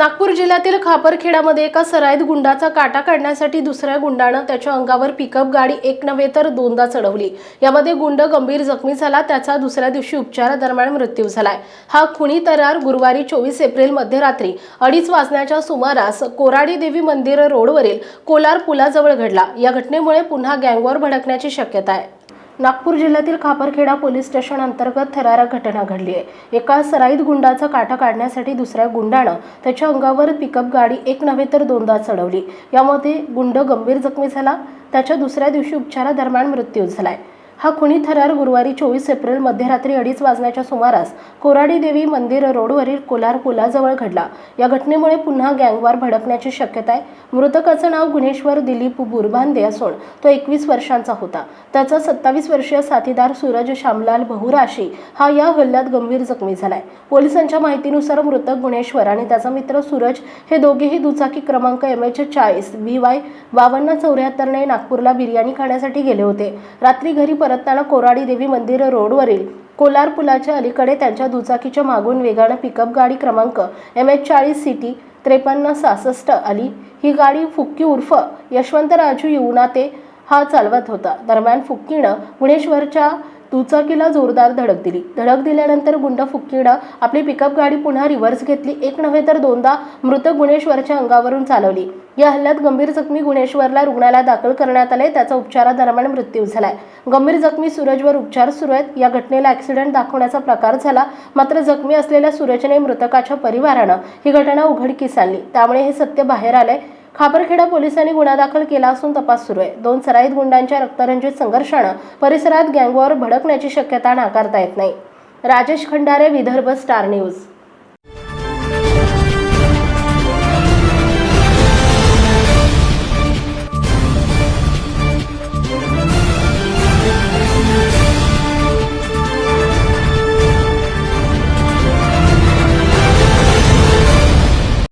नागपूर जिल्ह्यातील खापरखेडामध्ये एका सराईत गुंडाचा काटा काढण्यासाठी दुसऱ्या गुंडानं त्याच्या अंगावर पिकअप गाडी एक नव्हे तर दोनदा चढवली. यामध्ये गुंड गंभीर जखमी झाला त्याचा दुसऱ्या दिवशी उपचारादरम्यान मृत्यू झालाय. हा खुणी तरार गुरुवारी चोवीस एप्रिल मध्यरात्री अडीच वाजण्याच्या सुमारास कोराडी देवी मंदिर रोडवरील कोलार पुलाजवळ घडला. या घटनेमुळे पुन्हा गँगवॉर भडकण्याची शक्यता आहे. नागपूर जिल्ह्यातील खापरखेडा पोलीस स्टेशन अंतर्गत थरारक घटना घडली आहे. एका सराईत गुंडाचा काटा काढण्यासाठी दुसऱ्या गुंडानं त्याच्या अंगावर पिकअप गाडी एक नव्हे तर दोनदा चढवली. यामध्ये गुंड गंभीर जखमी झाला. त्याच्या दुसऱ्या दिवशी उपचारादरम्यान मृत्यू झालाय. हा खुनी थरार गुरुवारी चोवीस एप्रिल मध्यरात्री अडीच वाजण्याच्या सुमारास कोराडी देवी मंदिर रोडवरील कोलार पुलाजवळ घडला. या घटनेमुळे पुन्हा गँगवार भडकण्याची शक्यता आहे. मृतकाचं नाव गुणेश्वर दिलीप बुरभांदे असून तो एकवीस वर्षांचा होता. त्याचा सत्तावीस वर्षीय साथीदार सूरज श्यामलाल बहुराशी हा या हल्ल्यात गंभीर जखमी झालाय. पोलिसांच्या माहितीनुसार मृतक गुणेश्वर आणि त्याचा मित्र सूरज हे दोघेही दुचाकी क्रमांक एम एच चाळीस बी वाय बावन्न चौऱ्याहत्तरने नागपूरला बिर्याणी खाण्यासाठी गेले होते. रात्री घरी परतताना कोराडी देवी मंदिर रोडवरील कोलार पुलाच्या अलीकडे त्यांच्या दुचाकीच्या मागून वेगानं पिकअप गाडी क्रमांक एम एच चाळीस सिटी त्रेपन्न सहासष्ट आली. ही गाडी फुक्की उर्फ यशवंतराजू युवनाते हा चालवत होता. दरम्यान फुक्कीनं गुणेश्वरच्या दुचाकीला जोरदार धडक दिली. धडक दिल्यानंतर गुंड फुक्कीनं आपली पिकअप गाडी पुन्हा रिव्हर्स घेतली. एक नव्हे तर दोनदा मृत गुणेश्वरच्या अंगावरून चालवली. या हल्ल्यात गंभीर जखमी गुणेश्वरला रुग्णालयात दाखल करण्यात आले. त्याचा उपचारादरम्यान मृत्यू झालाय. गंभीर जखमी सूरजवर उपचार सुरू आहेत. या घटनेला ॲक्सिडेंट दाखवण्याचा प्रकार झाला. मात्र जखमी असलेल्या सूरजने मृतकाच्या परिवारानं ही घटना उघडकीस आणली. त्यामुळे हे सत्य बाहेर आलंय. खापरखेडा पोलिसांनी गुन्हा दाखल केला असून तपास सुरू आहे. दोन सराईत गुंडांच्या रक्तरंजित संघर्षानं परिसरात गँगवॉर भडकण्याची शक्यता नाकारता येत नाही. Rajesh Khandare Vidarbha star news.